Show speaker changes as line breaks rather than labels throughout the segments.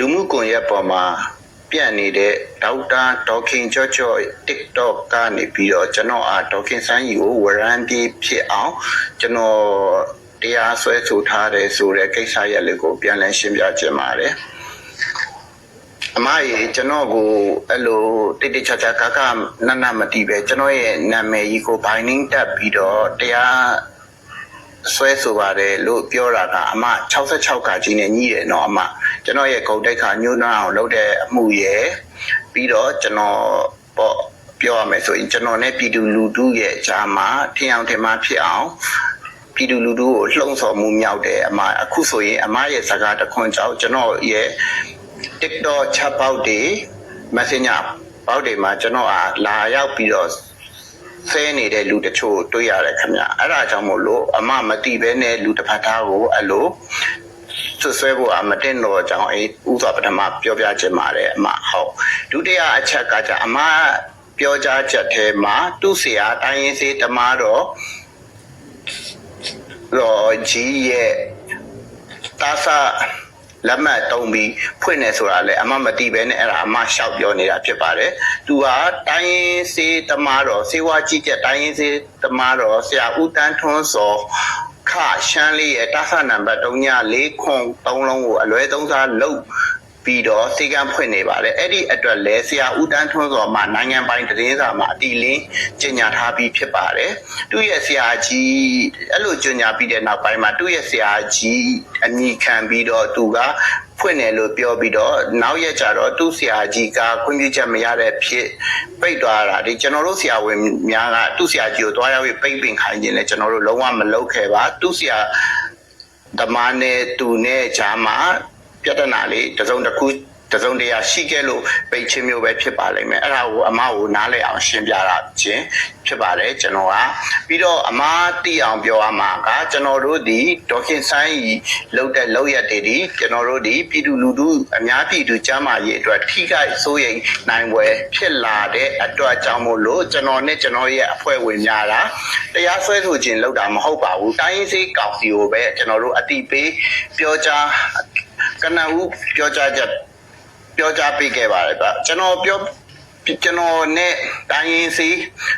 လူမှုကွန်ရက်ပေါ်မှာပြန့်နေတဲ့ဒေါက်တာဒေါခင်ကျော်ကျော် TikTok ကနေပြီးတော့ကျွန်တော်အားဒေါခင်ဆိုင်းကြီးကိုဝရမ်းပြေးဖြစ်အောင်ကျွန်တော်တရားစွဲဆိုထားတယ်ဆိုတဲ့ကိစ္စရက်လေးကိုပြန်လည်ရှင်းပြခြင်းပါတယ်အမကြီးကျွန်တော်ကိုအဲ့လိုတိတိကျကျကကနနမတီးပဲကျွန်တော်ရဲ့နာမည်ကြီးကို binding တက်ပြီးတော့တရားဆွဲဆိုပါတယ်လို့ပြောတာကအမ66ကကြီးနဲ့ညှိတယ်နော်အမ ကျွန်တော်ရဲ့ဂုတ်တိုက်ခါညှိုးနှောင်းအောင်လုပ်တဲ့အမှုရယ်ပြီးတော့ကျွန်တော်ပေါ့ပြောရမယ်ဆိုရင်ကျွန်တော်နဲ့ပြည်သူလူထုရဲ့အကြားမှာထင်အောင်ထင်မှားဖြစ်အောင်ပြည်သူလူထုကိုလှုံ့ဆော်မှုမြောက်တယ်အမအခုဆိုရင်အမရဲ့စကားတစ်ခွန်းကြောင့်ကျွန်တော်ရဲ့ TikTok ချက်ပေါက်တွေ Messenger ပေါက်တွေမှာကျွန်တော်အားလာရောက်ပြီးတော့ဆဲနေတဲ့လူတချို့တွေ့ရတယ်ခင်ဗျအဲ့ဒါကြောင့်မို့လို့အမမတိပဲနဲ့လူတစ်ဖက်သားကိုအဲ့လို ဆွဆွဲဖို့အမတင်တော့ကြောင်းအေးဥစွာပထမပြောပြခြင်းပါတယ်အမဟုတ်ဒုတိယအချက်ကကြအမပြောကြားချက်ထဲမှာသူ့ဆရာတိုင်းရင်းစေးတမားတော့တော့ကြီးရဲ့တာစာလက်မှတ်တုံးပြီးဖွင့်နေဆိုတာလေအမမတိပဲနဲ့အဲ့ဒါအမရှောက်ပြောနေတာဖြစ်ပါတယ်။သူကတိုင်းရင်းစေးတမားတော်စေဝါကြီးကျက်တိုင်းရင်းစေးတမားတော်ဆရာဦးတန်းထွန်းစော ခရှမ်းလေးရဲ့တာဆနံပါတ်3ည4ခွန်3လုံးကိုအလွဲသုံးစားလုပ် ပြီးတော့စေကံဖွင့်နေပါတယ်အဲ့ဒီအတွက်လဲဆရာဦးတန်းထွန်းစောမှနိုင်ငံပိုင်သတင်းစာမှာအတီလင်းကျင်ညာထားပြီးဖြစ်ပါတယ်သူ့ရဲ့ဆရာကြီးအဲ့လိုကျင်ညာပြီးတဲ့နောက်ပိုင်းမှာသူ့ရဲ့ဆရာကြီးအမိခံပြီးတော့သူကဖွင့်တယ်လို့ပြောပြီးတော့နောက်ရက်ကျတော့သူ့ဆရာကြီးကခွင့်ပြုချက်မရတဲ့ဖြစ်ပိတ်သွားတာဒီကျွန်တော်တို့ဆရာဝန်များကသူ့ဆရာကြီးကိုတွားရောက်ပြီးပိတ်ပင်ခိုင်းခြင်းလဲကျွန်တော်တို့လုံးဝမလုပ်ခဲ့ပါသူ့ဆရာဓမ္မနဲ့သူနဲ့ဂျာမှာ ပြဿနာလေးတစ်စုံတစ်ခုတစ်စုံတရာရှိခဲ့လို့ပိတ်ချင်းမျိုးပဲဖြစ်ပါလိမ့်မယ်အဲ့ဒါကိုအမကိုနားလည်အောင်ရှင်းပြတာချင်းဖြစ်ပါတယ်ကျွန်တော်ကပြီးတော့အမသိအောင်ပြောရမှာကကျွန်တော်တို့ဒီဒေါခင်ဆိုင်ကြီးလောက်တဲ့လောက်ရက်တွေဒီကျွန်တော်တို့ဒီပြည်သူလူထုအများပြည်သူကျမ်းမာရေးအတွက်ထိခိုက်စိုးရိမ်နိုင်ွယ်ဖြစ်လာတဲ့အတွက်ကြောင့်မို့လို့ကျွန်တော်နဲ့ကျွန်တော်ရဲ့အဖွဲ့ဝင်များတာတရားစွဲဆိုခြင်းလောက်တာမဟုတ်ပါဘူးတိုင်းရင်းစေးကောင်စီကိုပဲကျွန်တော်တို့အတိပေးပြောကြား ကနဦးပြောကြားချက်ပြောကြားပေးခဲ့ပါတယ်ဗျကျွန်တော်ပြောကျွန်တော်နဲ့တိုင်းရင်းစီ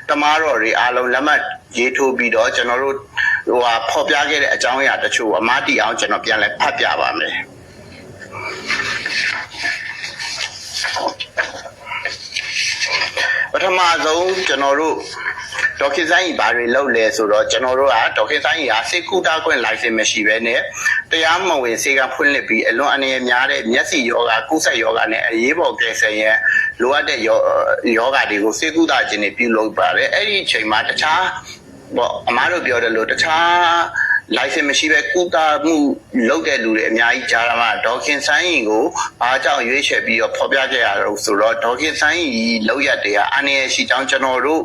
တမားတော်တွေအားလုံးလက်မှတ်ရေးထိုးပြီးတော့ကျွန်တော်တို့ဟိုဟာဖော်ပြခဲ့တဲ့အကြောင်းအရာတချို့အမားတီအောင်ကျွန်တော်ပြန်လဲဖတ်ပြပါမယ်ပထမဆုံးကျွန်တော်တို့ ဒေါက်ခင်ဆိုင်ကြီးဘာတွေလုပ်လဲဆိုတော့ကျွန်တော်တို့ကဒေါက်ခင်ဆိုင်ကြီးဟာစေကူတာခွင့် license မရှိဘဲနဲ့တရားမဝင်စေကဖွင့်လှစ်ပြီးအလွန်အနေများတဲ့မျက်စိယောဂကုသယောဂနဲ့အရေးပေါ်ကယ်ဆယ်ရန်လိုအပ်တဲ့ယောယောဂတွေကိုစေကူတာခြင်းတွေပြုလုပ်ပါတယ်အဲ့ဒီအချိန်မှာတခြားပေါ့အမားတို့ပြောတယ်လို့တခြား license မရှိပဲကုသမှုလုပ်တဲ့လူတွေအများကြီးကြားရမှာဒေါခင်ဆိုင်းရင်ကိုအားကြောင့်ရွေးချယ်ပြီးတော့ဖော်ပြခဲ့ရတော့ဆိုတော့ဒေါခင်ဆိုင်းရင်လောက်ရတဲ့အနေရရှိကြောင်းကျွန်တော်တို့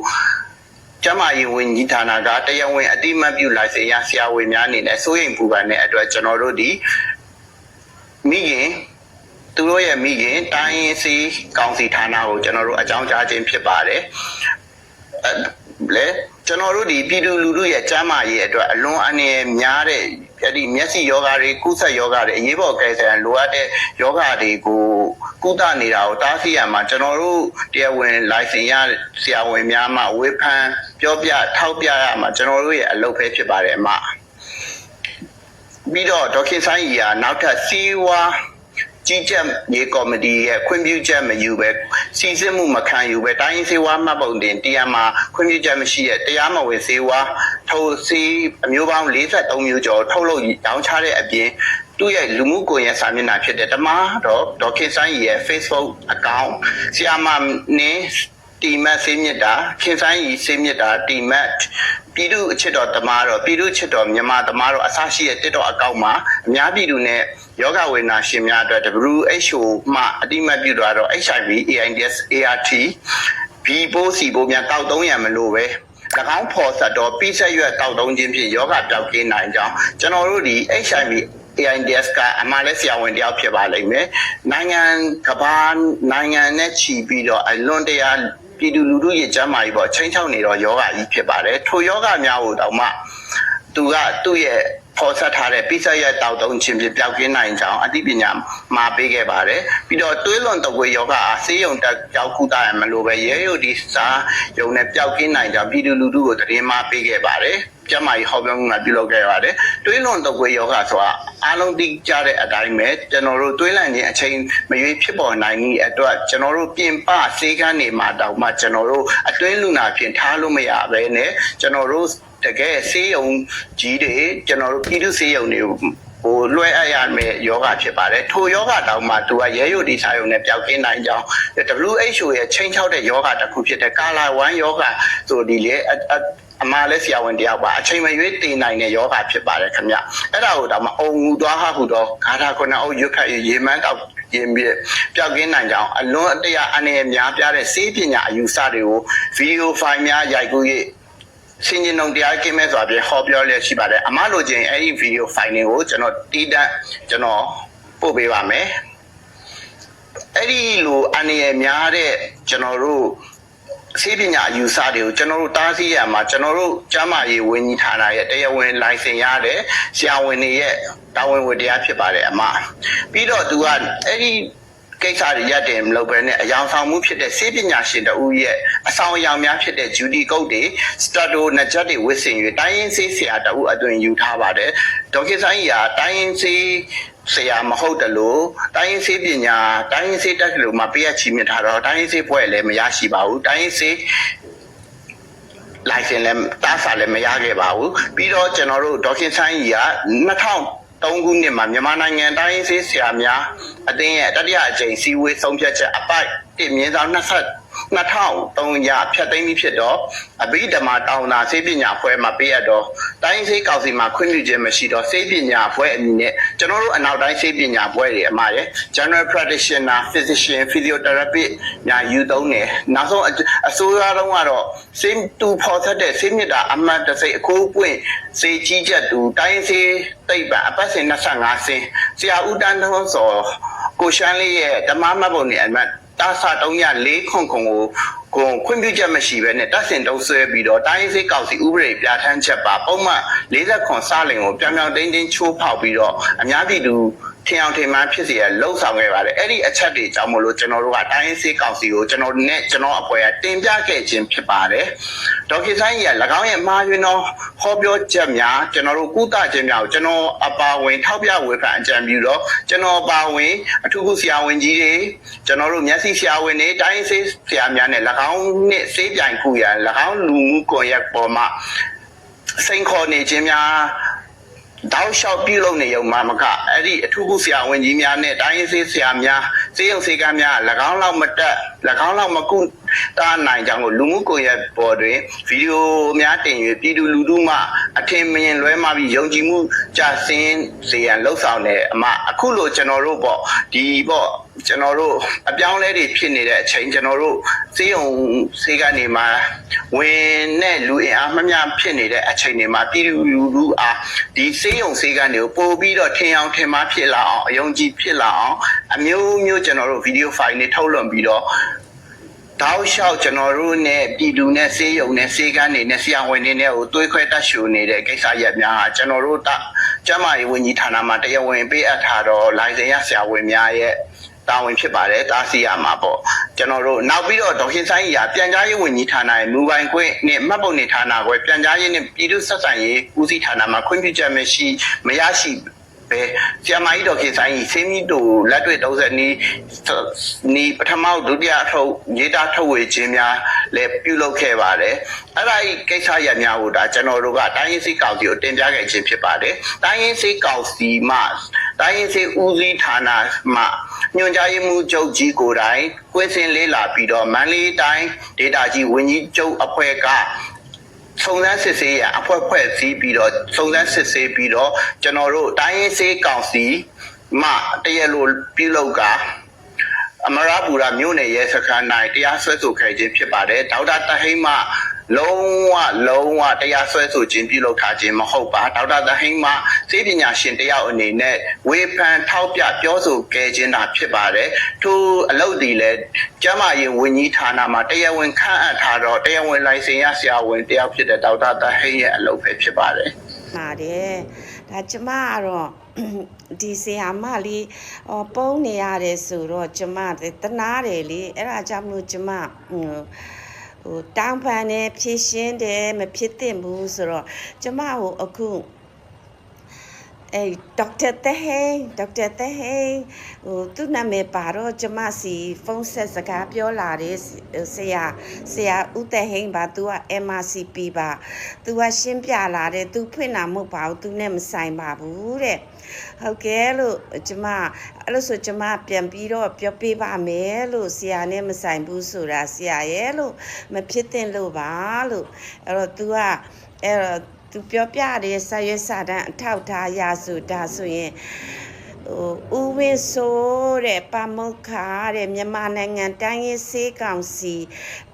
ကျမကြီးဝန်ကြီးဌာနကတရားဝင်အတိမတ်ပြုလိုက်စေရဆရာဝန်များအနေနဲ့စိုးရိမ်ပူပန်တဲ့အတွက်ကျွန်တော်တို့ဒီမိခင်သူတို့ရဲ့မိခင်တိုင်းရင်းစီကောင်စီဌာနကိုကျွန်တော်တို့အကြောင်းကြားခြင်းဖြစ်ပါတယ်လေကျွန်တော်တို့ဒီပြည်သူလူထုရဲ့ကျန်းမာရေးအတွက်အလွန်အနေများတဲ့ အဲ့ဒီမျက်စိယောဂါတွေကုသယောဂါတွေအရေးပေါ်ကယ်ဆယ်ရန်လိုအပ်တဲ့ယောဂါတွေကိုကုသနေတာကိုတားဆီးရမှာကျွန်တော်တို့တရားဝင် license ရဆရာဝန်များမှဝေဖန်ပြောပြထောက်ပြရမှာကျွန်တော်တို့ရဲ့အလုပ်ပဲဖြစ်ပါတယ်အမပြီးတော့ဒေါက်ခင်ဆိုင်ကြီးကနောက်ထပ်စီဝါ ကြီးကြပ်ရေးကော်မတီရဲ့ခွင့်ပြုချက်မယူပဲစီစစ်မှုမခံယူပဲတိုင်းရင်းစေဝါမှတ်ပုံတင်တရားမှာခွင့်ပြုချက်မရှိတဲ့တရားမဝင်စေဝါထုတ်စီအမျိုးပေါင်း43မျိုးကျော်ထုတ်လုပ်ရောင်းချတဲ့အပြင်သူ့ရဲ့လူမှုကွန်ရက်စာမျက်နှာဖြစ်တဲ့တမတော့ဒေါက်ခင်ဆိုင်ရဲ့ Facebook account ဆီယာမနင်းတီမတ်ဆေးမြစ်တာခင်ဆိုင်ရီဆေးမြစ်တာတီမတ် ပြည်သူအချစ်တော်တမားတော်ပြည်သူချစ်တော်မြန်မာတမားတော်အစရှိရဲ့တစ်တော်အကောင့်မှာအများပြည်သူနဲ့ယောဂဝေဒနာရှင်များအတွက် WHO မှအတိမတ်ပြုသွားတော့ HIV AIDS ART B ပိုးစီပိုးများတောက်သုံးရံမလို့ပဲ၎င်းဖော်ဆက်တော့ပြီးဆက်ရွက်တောက်သုံးခြင်းဖြင့်ယောဂပျောက်ကင်းနိုင်ကြောင်းကျွန်တော်တို့ဒီ HIV AIDS ကအမှလည်းဆရာဝန်တယောက်ဖြစ်ပါလိမ့်မယ်နိုင်ငံကဘာနိုင်ငံနဲ့ချီပြီးတော့အလွန်တရာ ပြည်သူလူထုရဲ့ကျန်းမာရေးပေါ့ချိန်ချောက်နေတော့ယောဂကြီးဖြစ်ပါတယ်ထိုယောဂများကိုတော့မှသူကသူ့ရဲ့ဖော်ဆက်ထားတဲ့ပိစက်ရဲ့တောက်တုံးခြင်းဖြင့်ပျောက်ကင်းနိုင်ကြောင်းအသိပညာမှာပေးခဲ့ပါတယ်ပြီးတော့သွေးလွန်တကွေယောဂအားဆေးရုံတက်ကြောက်ခုတာရမလို့ပဲရဲရုပ်ဒီစာရုံနဲ့ပျောက်ကင်းနိုင်ကြောင်းပြည်သူလူထုကိုသတင်းမှာပေးခဲ့ပါတယ် ကျမကြီးဟောပြောမှုမှာပြုလုပ်ခဲ့ပါတယ်။တွေးလွန်တကွေယောဂဆိုတာအားလုံးသိကြတဲ့အတိုင်းပဲကျွန်တော်တို့တွေးလန့်ခြင်းအချိန်မရွေးဖြစ်ပေါ်နိုင်သည့်အတွက်ကျွန်တော်တို့ပြင်ပစေကန်းနေမှာတောင်မှကျွန်တော်တို့အတွင်းလူနာဖြင့်ထားလို့မရဘဲနဲ့ကျွန်တော်တို့တကယ်ဆေးရုံကြီးတွေကျွန်တော်တို့ပြည်သူဆေးရုံတွေကိုဟိုလွှဲအပ်ရမယ်ယောဂဖြစ်ပါတယ်ထိုယောဂတောင်မှသူကရဲရုပ်ဒီစာရုံနဲ့ပျောက်ကင်းနိုင်ကြောင်း WHO ရဲ့ချိန်ချောက်တဲ့ယောဂတစ်ခုဖြစ်တဲ့ကာလာ1ယောဂဆိုဒီလေ အအအမားလဲဆရာဝန်တယောက်ပါအချိန်မရွေးတည်နိုင်တဲ့ယောဂဖြစ်ပါတယ်ခင်ဗျအဲ့ဒါကိုတော့မအုံငူသွားဟဟုတော့ဂါထာခုနအုပ်ရွတ်ခတ်ရေမန်းတောက်ရင်ပြပျောက်ကင်းနိုင်ကြောင်းအလွန်အတရာအနေနဲ့များပြားတဲ့စေးပညာအယူဆတွေကိုဗီဒီယိုဖိုင်များရိုက်ကူး၍စင်ရင်ုံတရားကင်းမဲ့စွာဖြင့်ဟောပြောလျက်ရှိပါတယ်အမလိုချင်အဲ့ဒီဗီဒီယိုဖိုင်တွေကိုကျွန်တော်တီးတန့်ကျွန်တော်ပို့ပေးပါမယ်အဲ့ဒီလိုအနေနဲ့များတဲ့ကျွန်တော်တို့ စေပညာအယူဆတွေကိုကျွန်တော်တို့တားဆီးရမှာကျွန်တော်တို့ကျမ်းမာရေးဝန်ကြီးဌာနရဲ့တရားဝင်လိုင်စင်ရတဲ့ဆရာဝန်တွေရဲ့တာဝန်ဝတ္တရားဖြစ်ပါတယ်အမပြီးတော့သူကအဲ့ဒီကိစ္စတွေရက်တယ်မလုပ်ဘဲနဲ့အယောင်ဆောင်မှုဖြစ်တဲ့စေပညာရှင်တဦးရဲ့အဆောင်အယောင်များဖြစ်တဲ့ဂျူဒီကုတ်တွေစတတ်တိုနဂျက်တွေဝစ်စင်၍တိုင်းရင်းစေးဆရာတဦးအသွင်ယူထားပါတယ်ဒေါက်တာဆိုင်ရာတိုင်းရင်းစေး ဆရာမဟုတ်တယ်လို့တိုင်းရင်းစေးပညာတိုင်းရင်းစေးတက်ကလို့မပေးရချီမြင့်ထားတော့တိုင်းရင်းစေးဘွဲ့လည်းမရရှိပါဘူးတိုင်းရင်းစေးလိုင်စင်လည်းတားစာလည်းမရခဲ့ပါဘူးပြီးတော့ကျွန်တော်တို့ဒေါက်ခင်ဆိုင်ကြီးက2003ခုနှစ်မှာမြန်မာနိုင်ငံတိုင်းရင်းစေးဆရာများအသင်းရဲ့တတိယအကြိမ်စီဝေးဆုံးဖြတ်ချက်အပိုက်1မြင်းဆောင်20 2300ဖြတ်သိမ်းပြီးဖြစ်တော့အဘိဓမ္မာတောင်းတာစေပညာအဖွဲ့မှာပေးရတော့တိုင်းစေကောင်စီမှာခွင့်ပြုခြင်းမရှိတော့စေပညာအဖွဲ့အမည်နဲ့ကျွန်တော်တို့အနောက်တိုင်းစေပညာအဖွဲ့တွေအမှားရဲ့ general practitioner physician physiotherapist ညာယူသုံးတယ်နောက်ဆုံးအစိုးရတော့ကတော့စေတူဖော်ဆက်တဲ့စေမြစ်တာအမှတ်တစိတ်အခိုးပွင့်စေကြီးချက်တူတိုင်းစေတိတ်ပံအပတ်စဉ်25စင်ဆရာဦးတန်းထုံးစောကိုရှမ်းလေးရဲ့ဓမ္မမတ်ပုံနဲ့အမှတ် တာစာတုံးရ၄ခွန်ခွန်ကိုကိုခွင့်ပြုချက်မရှိဘဲနဲ့တပ်စင်တုံးဆွဲပြီးတော့တိုင်းစိတ်ကောက်စီဥပဒေပြဋ္ဌာန်းချက်ပါပုံမှန်40ခွန်စလင်ကိုပြောင်ပြောင်တင်းတင်းချိုးဖောက်ပြီးတော့အများပြည်သူ ထင်အောင်ထင်မှန်းဖြစ်စေရလှုပ်ဆောင်ခဲ့ပါတယ်အဲ့ဒီအချက်တွေကြောင့်မလို့ကျွန်တော်တို့ကတိုင်းစိတ်ကောက်စီကိုကျွန်တော်နဲ့ကျွန်တော်အဖွဲ့ကတင်ပြခဲ့ခြင်းဖြစ်ပါတယ်ဒေါက်တာဆိုင်ကြီးက၎င်းရဲ့မှားယွင်းသောဟောပြောချက်များကျွန်တော်တို့ကုသခြင်းများကိုကျွန်တော်အပါဝင်ထောက်ပြဝေဖန်အကြံပြုတော့ကျွန်တော်အပါဝင်အထူးကုဆရာဝန်ကြီးတွေကျွန်တော်တို့မျက်စိဆရာဝန်တွေတိုင်းဆေးဆရာများနဲ့၎င်းနဲ့ဆေးပြိုင်ခုရန်၎င်းလူမှုကွန်ရက်ပေါ်မှာစိန်ခေါ်နေခြင်းများ တောက်လျှောက်ပြုလုပ်နေရုံမှမကအဲ့ဒီအထူးကုဆရာဝန်ကြီးများနဲ့တိုင်းရေးဆေးဆရာများစေယုံစေကမ်းများ၎င်းလောက်မတက်၎င်းလောက်မကုတာနိုင်ကြောင်းကိုလူမှုကွန်ရက်ပေါ်တွင်ဗီဒီယိုများတင်၍ပြည်သူလူထုမှအထင်မြင်လွဲမှာပြီးယုံကြည်မှုကြဆင်းစေရန်လှုံ့ဆော်နေအမအခုလိုကျွန်တော်တို့ပေါ့ဒီပေါ့ ကျွန်တော်တို့အပြောင်းလဲတွေဖြစ်နေတဲ့အချိန်ကျွန်တော်တို့စေယုံစေကနေမှာဝင်တဲ့လူအင်အားမမျှဖြစ်နေတဲ့အချိန်တွေမှာပြည်သူလူထုအားဒီစေယုံစေကနေကိုပို့ပြီးတော့ထင်အောင်ထင်မှားဖြစ်လာအောင်အယုံကြည်ဖြစ်လာအောင်အမျိုးမျိုးကျွန်တော်တို့ဗီဒီယိုဖိုင်တွေထုတ်လွှင့်ပြီးတော့တောက်လျှောက်ကျွန်တော်တို့နဲ့ပြည်သူနဲ့စေယုံနဲ့စေကန်းနေနဲ့ဆရာဝန်တွေနဲ့ကိုတွေးခွဲတက်ရှူနေတဲ့ကိစ္စရပ်များဟာကျွန်တော်တို့တကျမကြီးဝန်ကြီးဌာနမှာတရားဝင်ပေးအပ်ထားတော့လိုင်စင်ရဆရာဝန်များရဲ့ တာဝန်ဖြစ်ပါတယ်တားဆီးရမှာပေါ့ကျွန်တော်တို့နောက်ပြီးတော့ဒေါက်ခင်ဆိုင်ကြီးကပြန်ကြားရေးဝန်ကြီးဌာနရဲ့မူပိုင်ခွင့်နဲ့မှတ်ပုံနေဌာနကွယ်ပြန်ကြားရေးနဲ့ပြည်သူ့ဆက်ဆံရေးဦးစီးဌာနမှာခွင့်ပြုချက်မရှိမရရှိပဲဆရာမကြီးတော်ခေဆိုင်ကြီးဆေးမီတူလက်တွေ့30နီးနီးပထမဒုတိယအထုပ်ရေးတာထုတ်ဝေခြင်းများလည်းပြုလုပ်ခဲ့ပါတယ်အဲ့ဒါဤကိစ္စရပ်များကိုဒါကျွန်တော်တို့ကတိုင်းရင်းစေးကောင်စီကိုတင်ပြခဲ့ခြင်းဖြစ်ပါတယ်တိုင်းရင်းစေးကောင်စီမှတိုင်းရင်းစေးဦးစီးဌာနမှ ညွှန်ကြားရေးမှူးချုပ်ကြီးကိုယ်တိုင်ကွင်းစင်လေးလာပြီးတော့မန္တလေးတိုင်းဒေတာကြီးဝန်ကြီးချုပ်အဖွဲ့ကစုံစမ်းစစ်ဆေးရအဖွဲဖွဲ့စည်းပြီးတော့စုံစမ်းစစ်ဆေးပြီးတော့ကျွန်တော်တို့တိုင်းရင်းစေးကောင်စီမှတရလိုပြုလုပ်က အမရပူရမြို့နယ်ရဲစခန်း၌တရားစွဲဆိုခဲ့ခြင်းဖြစ်ပါတယ်ဒေါက်တာတဟိမလုံးဝလုံးဝတရားစွဲဆိုခြင်းပြုလုပ်ထားခြင်းမဟုတ်ပါဒေါက်တာတဟိမစေပညာရှင်တယောက်အနေနဲ့ဝေဖန်ထောက်ပြပြောဆိုခဲ့ခြင်းသာဖြစ်ပါတယ်ထို့အလုပ်ဒီလဲကျမရေးဝန်ကြီးဌာနမှာတရားဝင်ခန့်အပ်ထားတော့တရားဝင်လိုင်စင်ရဆရာဝန်တယောက်ဖြစ်တဲ့ဒေါက်တာတဟိရဲ့အလုပ်ပဲဖြစ်ပါတယ်
ပါတယ်ဒါကျမကတော့ ဒီဆရာမလေးဟောပုံးနေရတယ်ဆိုတော့ကျမတနာတယ်လေအဲ့ဒါကြောင့်မလို့ကျမဟိုဟိုတောင်းပန်တယ်ဖြည့်ရှင်းတယ်မဖြစ်သင့်ဘူးဆိုတော့ကျမဟိုအခု အဲဒေါက်တာတဟိန်ဒေါက်တာတဟိန်ဟိုသူ့နာမည်ပါတော့ကျမစီဖုန်းဆက်စကားပြောလာတယ်ဆရာဆရာဦးတဟိန်ပါ तू က MRCP ပါ तू ကရှင်းပြလာတယ် तू ဖွင့်တာမဟုတ်ပါဘူး तू နဲ့မဆိုင်ပါဘူးတဲ့ဟုတ်ကဲလို့ကျမအဲ့လို့ဆိုကျမပြန်ပြီးတော့ပြောပေးပါမယ်လို့ဆရာနဲ့မဆိုင်ဘူးဆိုတာဆရာရဲ့လို့မဖြစ်သင့်လို့ပါလို့အဲ့တော့ तू ကအဲ့တော့ သူပြောပြတဲ့ဆက်ရွက်စာတမ်းအထောက်ထားရဆိုဒါဆိုရင်ဟိုဥဝင်းဆိုးတဲ့ပမုခါတဲ့မြန်မာနိုင်ငံတိုင်းရေးစေးကောင်စီ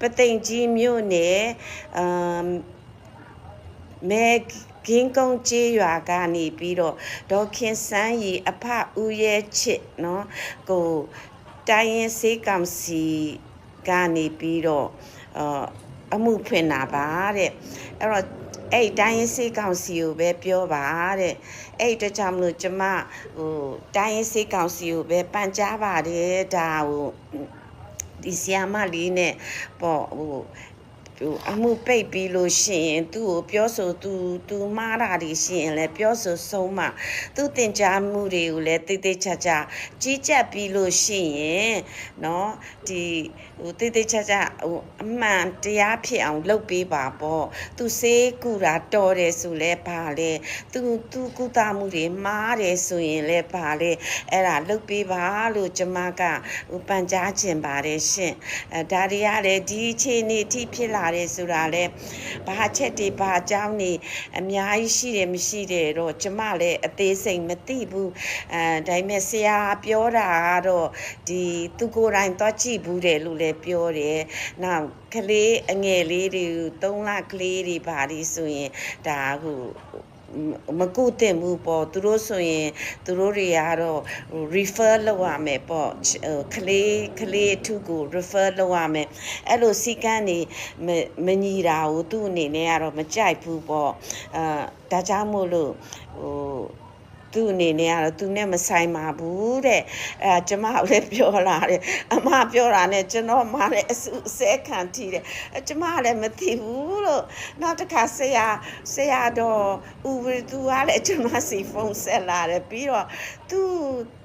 ပသိမ်ကြီးမြို့နယ်အမ်မဲကင်းကုန်းကျေးရွာကနေပြီးတော့ဒေါခင်စန်းရီအဖဦးရဲချစ်နော်ကိုတိုင်းရင်စေးကောင်စီကနေပြီးတော့အမှုဖွင့်တာပါတဲ့အဲ့တော့ အဲ့ဒီတိုင်းရင်စေးကောင်စီကိုပဲပြောပါတဲ့အဲ့ဒီအတွက်ကြောင့်မလို့ကျမဟိုတိုင်းရင်စေးကောင်စီကိုပဲပန်ကြားပါတယ်ဒါဟိုဒီဆီယာမလေးနဲ့ပေါ့ဟို သူအမှုပိတ်ပြီးလို့ရှိရင်သူ့ကိုပြောဆိုသူသူမှားတာတွေရှိရင်လည်းပြောဆိုဆုံးမှသူတင် जा မှုတွေကိုလည်းတိတ်တိတ်ချာချာကြီးကြပ်ပြီးလို့ရှိရင်เนาะဒီဟိုတိတ်တိတ်ချာချာဟိုအမှန်တရားဖြစ်အောင်လုပ်ပေးပါပေါ့သူစေးကူတာတော်တယ်ဆိုလဲဘာလဲသူသူကုသမှုတွေမှားတယ်ဆိုရင်လည်းဘာလဲအဲ့ဒါလုပ်ပေးပါလို့ကျမကဟိုပန်ကြားခြင်းပါတယ်ရှင်အဲဒါတွေကလည်းဒီအခြေအနေအထိဖြစ်လာ တယ်ဆိုတာလဲဘာချက်တွေဘာအကြောင်းတွေအများကြီးရှိတယ်မရှိတယ်တော့ကျမလည်းအသေးစိတ်မသိဘူးအဲဒါပေမဲ့ဆရာပြောတာကတော့ဒီသူကိုယ်တိုင်သွားကြည့်ဘူးတယ်လို့လည်းပြောတယ်နောက်ကလေးအငယ်လေးတွေ3လကလေးတွေဘာတွေဆိုရင်ဒါဟို မကုသင့်ဘူးပေါ့သူတို့ဆိုရင်သူတို့တွေကတော့ refer လုပ်ရမယ်ပေါ့ဟိုကလေးကလေးအထုကို refer လုပ်ရမယ်အဲ့လိုစီကန်းနေမမညီတာကိုသူ့အနေနဲ့ကတော့မကြိုက်ဘူးပေါ့အာဒါကြောင့်မို့လို့ဟို သူ့အနေနဲ့ကတော့သူနဲ့မဆိုင်ပါဘူးတဲ့အဲကျမကလည်းပြောလာတယ်အမပြောတာနဲ့ကျွန်တော်မှလည်းအဆူအစဲခံထိတယ်အဲကျမကလည်းမသိဘူးလို့နောက်တစ်ခါဆရာဆရာတော်ဦးဝီသူကလည်းကျွန်မစီဖုန်းဆက်လာတယ်ပြီးတော့သူ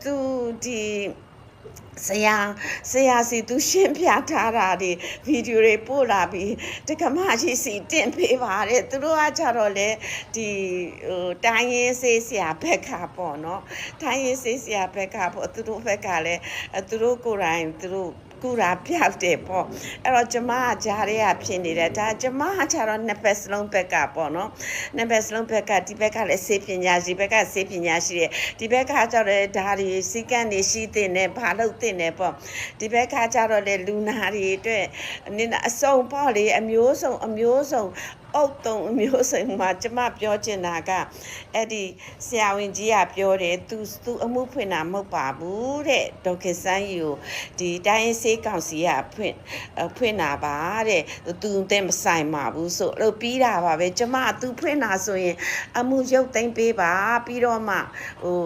သူဒီ ဆရာဆရာစီသူရှင်းပြထားတာဒီဗီဒီယိုတွေပို့လာပြီးတက္ကမကြီးစီတင်ပေးပါတယ်သူတို့ကကြတော့လေဒီဟိုတိုင်းရင်းစေးဆရာဘက်ကပေါ့နော်တိုင်းရင်းစေးဆရာဘက်ကပေါ့သူတို့ဘက်ကလည်းအဲသူတို့ကိုယ်တိုင်သူတို့ ကူတာပြောက်တယ်ပေါ့အဲ့တော့ကျမကကြားရဲကဖြစ်နေတယ်ဒါကျမကကျတော့နှစ်ဖက်စလုံးဘက်ကပေါ့နော်နှစ်ဖက်စလုံးဘက်ကဒီဘက်ကလည်းစေပညာရှိဘက်ကစေပညာရှိတယ်ဒီဘက်ကကျတော့လေဒါတွေစီကံနေရှိတဲ့နဲ့ဘာလို့တဲ့နဲ့ပေါ့ဒီဘက်ကကျတော့လေလူနာတွေအတွက်နင်အစုံပေါ့လေအမျိုးစုံအမျိုးစုံ အုတ်တုံအမျိုးစုံမှာကျမပြောချင်တာကအဲ့ဒီဆရာဝန်ကြီးကပြောတယ်သူသူအမှုဖွင့်တာမဟုတ်ပါဘူးတဲ့ဒေါက်ခင်စန်းကြီးကိုဒီတိုင်းရင်းစေးကောင်စီကဖွင့်အဖွင့်တာပါတဲ့သူတဲ့မဆိုင်ပါဘူးဆိုအဲ့လိုပြီးတာပါပဲကျမသူဖွင့်တာဆိုရင် အမှုရုပ်သိမ်းပေးပါပြီးတော့မှဟို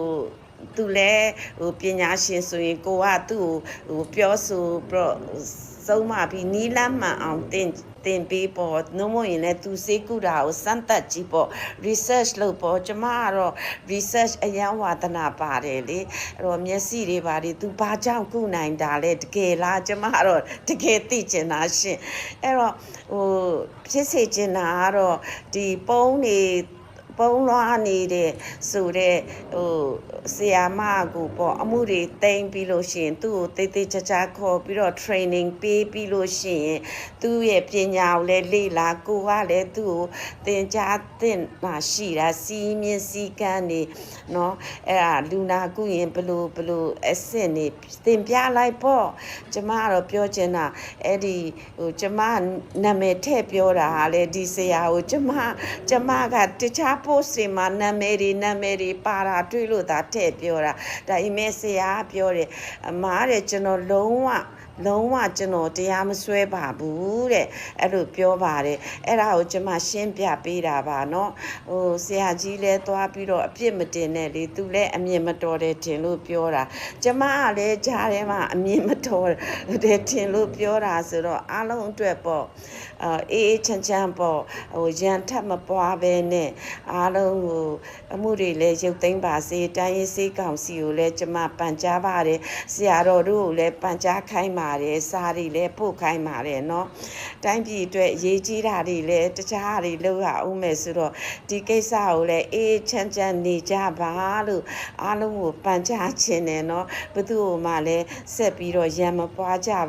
သူလည်းဟိုပညာရှင်ဆိုရင်ကိုကသူ့ကိုဟိုပြောဆိုပြီးတော့ဆုံးမပြီးနီးလမ်းမှန်အောင်တင် တင်ပေးပေါ့နှုံးမရင်လည်းသူစေးကူတာကိုစမ်းသပ်ကြည့်ပေါ့ research လုပ်ပေါ့ကျမကတော့ research အရန်ဝါသနာပါတယ်လေအဲ့တော့မျက်စိတွေပါဒီသူဘာကြောင့်ကုနိုင်တာလဲတကယ်လားကျမကတော့တကယ်သိကျင်တာရှင်အဲ့တော့ဟိုဖြစ်စေချင်တာကတော့ဒီပုံးနေပုံလွှားနေတဲ့ဆိုတဲ့ဟို ဆီယာမကိုပေါ့အမှုတွေတိမ့်ပြီးလို့ရှိရင်သူ့ကိုတိတ်တိတ်ကြကြခေါ်ပြီးတော့ training ပေးပြီးလို့ရှိရင်သူ့ရဲ့ပညာကိုလည်းလေ့လာကိုကလည်းသူ့ကိုသင်ကြားသင့်မှရှိတာစီးမြင့်စည်းကမ်းနေเนาะအဲ့ဒါလူနာကုရင်ဘလို့ဘလို့အဆင့်နေသင်ပြလိုက်ပေါ့ကျမကတော့ပြောချင်တာအဲ့ဒီဟိုကျမနာမည်ထည့်ပြောတာဟာလေဒီဆရာကိုကျမကျမကတခြား post တွေမှာနာမည်တွေနာမည်တွေပါတာတွေ့လို့သာ ထည့်ပြောတာဒါအမေဆရာကပြောတယ်အမားတဲ့ကျွန်တော်လုံးဝ လုံးဝကျွန်တော်တရားမစွဲပါဘူးတဲ့အဲ့လိုပြောပါတယ်အဲ့ဒါကိုကျွန်မရှင်းပြပေးတာပါเนาะဟိုဆရာကြီးလဲသွားပြီးတော့အပြစ်မတင်နဲ့လေသူလဲအမြင်မတော်တယ်ထင်လို့ပြောတာကျွန်မကလည်းကြားထဲမှာအမြင်မတော်တယ်ထင်လို့ပြောတာဆိုတော့အားလုံးအတွက်ပေါ့အာအေးအေးချမ်းချမ်းပေါ့ဟိုရန်ထပ်မပွားပဲနဲ့အားလုံးဟိုအမှုတွေလည်းရုပ်သိမ်းပါစေတိုင်းရေးစေးကောင်စီကိုလည်းကျွန်မပန်ကြားပါတယ်ဆရာတော်တို့ကိုလည်းပန်ကြားခိုင်းပါ တယ်စာတွေလည်းပို့ခိုင်းပါတယ်เนาะတိုင်းပြည်အတွက်အရေးကြီးတာတွေလည်းတခြားတွေလုပ်ရအောင်မယ်ဆိုတော့ဒီကိစ္စကိုလည်းအေးအေးချမ်းချမ်းနေကြပါလို့အားလုံးကိုပန်ကြားခြင်းနဲ့เนาะဘယ်သူ့မှလည်းဆက်ပြီးတော့ရံမပွားကြပါ